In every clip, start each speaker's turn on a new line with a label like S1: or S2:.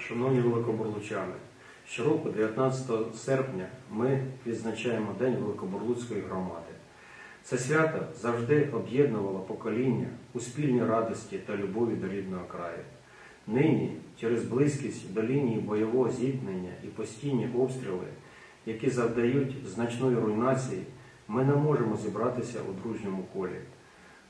S1: Шановні великобурлучани, щороку, 19 серпня, ми відзначаємо День Великобурлуцької громади. Це свято завжди об'єднувало покоління у спільній радості та любові до рідного краю. Нині, через близькість до лінії бойового зіткнення і постійні обстріли, які завдають значної руйнації, ми не можемо зібратися у дружньому колі.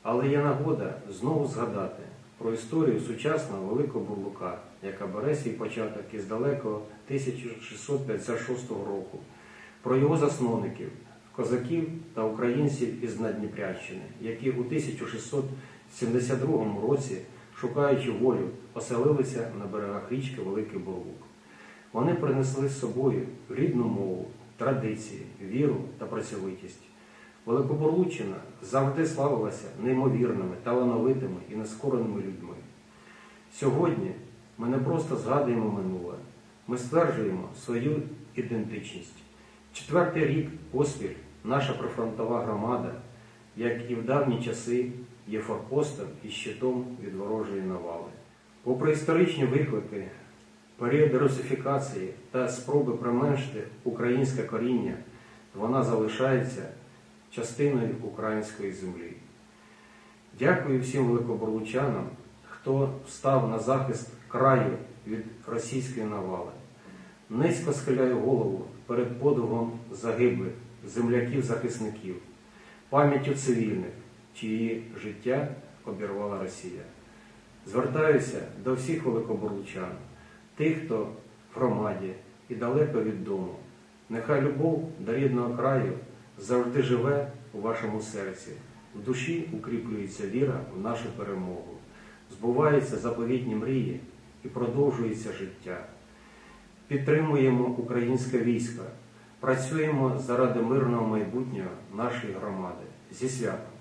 S1: Але є нагода знову згадати про історію сучасного Великого Бурлука, яка бере свій початок із далекого 1656 року, про його засновників, козаків та українців із Надніпрянщини, які у 1672 році, шукаючи волю, оселилися на берегах річки Великий Бурлук. Вони принесли з собою рідну мову, традиції, віру та працьовитість. Великобурлуччина завжди славилася неймовірними, талановитими і нескореними людьми. Сьогодні ми не просто згадуємо минуле, ми стверджуємо свою ідентичність. Четвертий рік поспіль наша прифронтова громада, як і в давні часи, є форпостом і щитом від ворожої навали. Попри історичні виклики, періоди русифікації та спроби применшити українське коріння, вона залишається частиною української землі. Дякую всім великоборлучанам, хто став на захист краю від російської навали. Низько схиляю голову перед подвигом загиблих земляків-захисників, пам'яттю цивільних, чиї життя обірвала Росія. Звертаюся до всіх великоборлучан, тих, хто в громаді і далеко від дому. Нехай любов до рідного краю завжди живе у вашому серці. В душі укріплюється віра в нашу перемогу, збуваються заповітні мрії і продовжується життя. Підтримуємо українське військо, працюємо заради мирного майбутнього нашої громади. Зі святом!